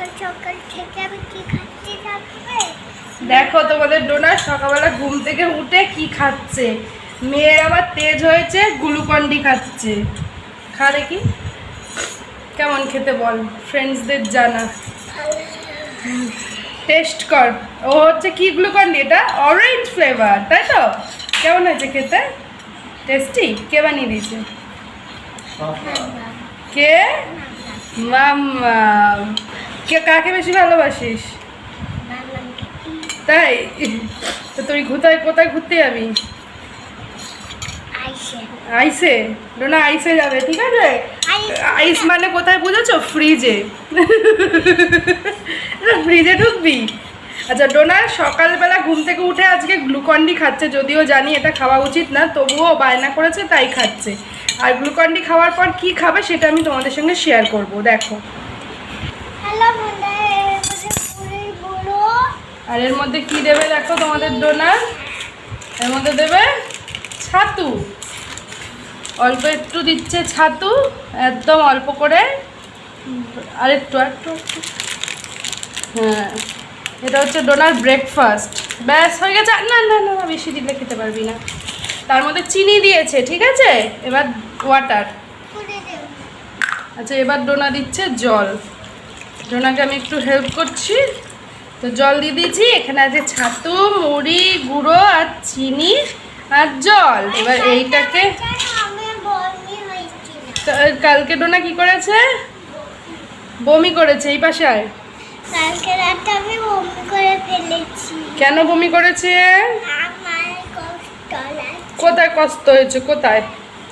সকাল সকাল থেকে আমি কি খাচ্ছি থাকবে দেখো তোমাদের ডোনার সকালবেলা ঘুম থেকে উঠে কি খাচ্ছে? মেয়ের আবার তেজ হয়েছে গ্লুকন্ডি খাচ্ছে। খা দেখি। কেমন খেতে বল ফ্রেন্ডসদের জানা। টেস্ট কর। ও হচ্ছে কি গ্লুকন্ডি? এটা অরেঞ্জ ফ্লেভার তাই তো? কেমন হয়েছে খেতে? টেস্টি কে বানিয়ে দিয়েছে? কে? মাম্মা। কে কাকে বেশি ভালোবাসিস? তাই? তো তুই কোথায় কোথায় ঘুরতে যাবি? আইসে। আইসে? ডোনা আইসে যাবে ঠিক আছে? আইস। মানে কোথায় বুঝেছ? ফ্রিজে। ফ্রিজে ঢুকবি? আচ্ছা ডোনা সকালবেলা ঘুম থেকে উঠে আজকে গ্লুকন্ডি খাচ্ছে যদিও জানি এটা খাওয়া উচিত না তবুও বায়না করেছে তাই খাচ্ছে। আর গ্লুকন্ডি খাওয়ার পর কি খাবে সেটা আমি তোমাদের সঙ্গে শেয়ার করব দেখো। আর এর মধ্যে কি দেবে দেখো তোমাদের ডোনা এর মধ্যে দেবে ছাতু। অল্প একটু দিচ্ছে ছাতু একদম অল্প করে। আর একটু একটু। হ্যাঁ এটা হচ্ছে ডোনার ব্রেকফাস্ট। ব্যাস হয়ে গেছে। না না না, বেশি দিলে খেতে পারবি না। তার মধ্যে চিনি দিয়েছে ঠিক আছে? এবার ওয়াটার আচ্ছা এবার ডোনা দিচ্ছে জল। ডোনাকে আমি একটু হেল্প করছি। তো জল দিয়ে দিয়েছি এখানে আছে ছাতু মুড়ি গুঁড়ো আর চিনি আর জল। এবার এইটাকে কালকে ডোনা কি করেছে? বমি করেছে এই পাশে আয়। কালকে রাতে আমি বমি করে ফেলেছি। কেন বমি করেছে? কোথায় কষ্ট হয়েছে কোথায়?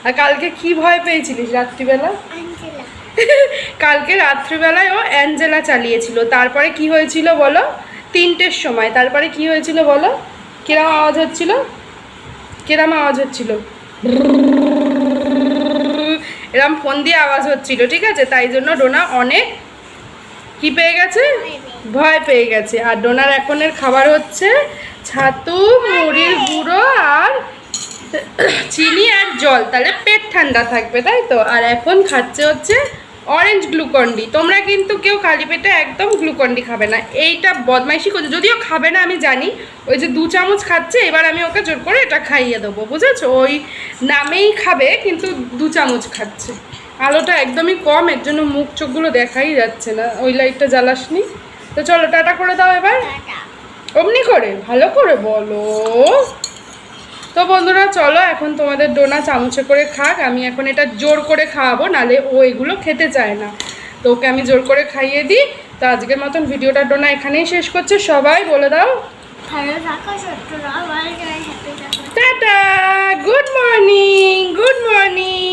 আর কালকে কি ভয় পেয়েছিলিস রাত্রিবেলা? কালকে রাত্রিবেলায় ও অ্যাঞ্জেলা চালিয়েছিল। তারপরে কি হয়েছিল বলো? তিনটের সময়। তারপরে কি হয়েছিল বলো? কিরম আওয়াজ হচ্ছিল? কিরম আওয়াজ হচ্ছিল? এরম ফোন দিয়ে আওয়াজ হচ্ছিল, ঠিক আছে? তাই জন্য ডোনা অনেক কি পেয়ে গেছে? ভয় পেয়ে গেছে। আর ডোনার এখনের খাবার হচ্ছে ছাতু, মুড়ির গুঁড়ো আর চিনি আর জল। তাহলে পেট ঠান্ডা থাকবে, তাই তো? আর এখন খাচ্ছে হচ্ছে অরেঞ্জ গ্লুকন্ডি তোমরা কিন্তু কেউ খালি পেটে একদম গ্লুকন্ডি খাবে না। এইটা বদমাইশি করছে। যদিও খাবে না আমি জানি। ওই যে দু চামচ খাচ্ছে এবার আমি ওকে জোর করে এটা খাইয়ে দেবো বুঝেছ? ওই নামেই খাবে কিন্তু দু চামচ খাচ্ছে। আলোটা একদমই কম এর জন্য মুখ চোখগুলো দেখাই যাচ্ছে না। ওই লাইটটা জ্বালাসনি। তো চলো টাটা করে দাও এবার। অমনি করে? ভালো করে বলো। তো বন্ধুরা চলো এখন তোমাদের ডোনা চামচে করে খাক। আমি এখন এটা জোর করে খাওয়াবো নালে ও এগুলো খেতে চায় না। তো ওকে আমি জোর করে খাইয়ে দিই। তো আজকের মতন ভিডিওটা ডোনা এখানেই শেষ করছে। সবাই বলে দাও। Tata good morning good morning